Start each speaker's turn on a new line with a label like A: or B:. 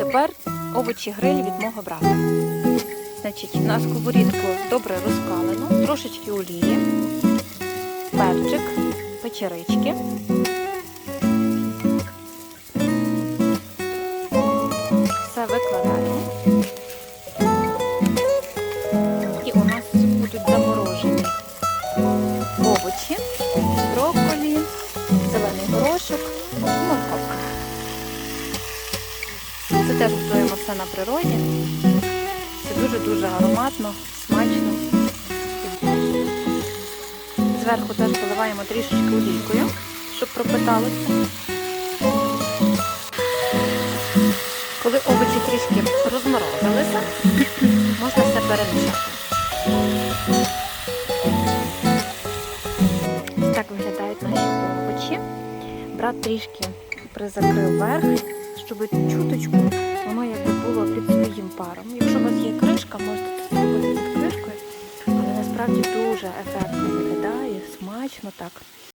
A: тепер овочі гриль від мого брата. Значить, на сковорідку добре розкалено, трошечки олії, перчик, печерички. Все викладаємо. І у нас будуть заморожені овочі, брокколі, Це теж готуємо все на природі. Це дуже-дуже ароматно, смачно. Зверху теж поливаємо трішечки олійкою, щоб пропиталося. Коли овочі трішки розморозилися, можна все перемішати. Так виглядають наші овочі. Брат трішки призакрив верх, щоб чуточку воно якби було під своїм паром. Якщо у вас є кришка, можете це зробити під кришкою, але насправді дуже ефектно виглядає, смачно так.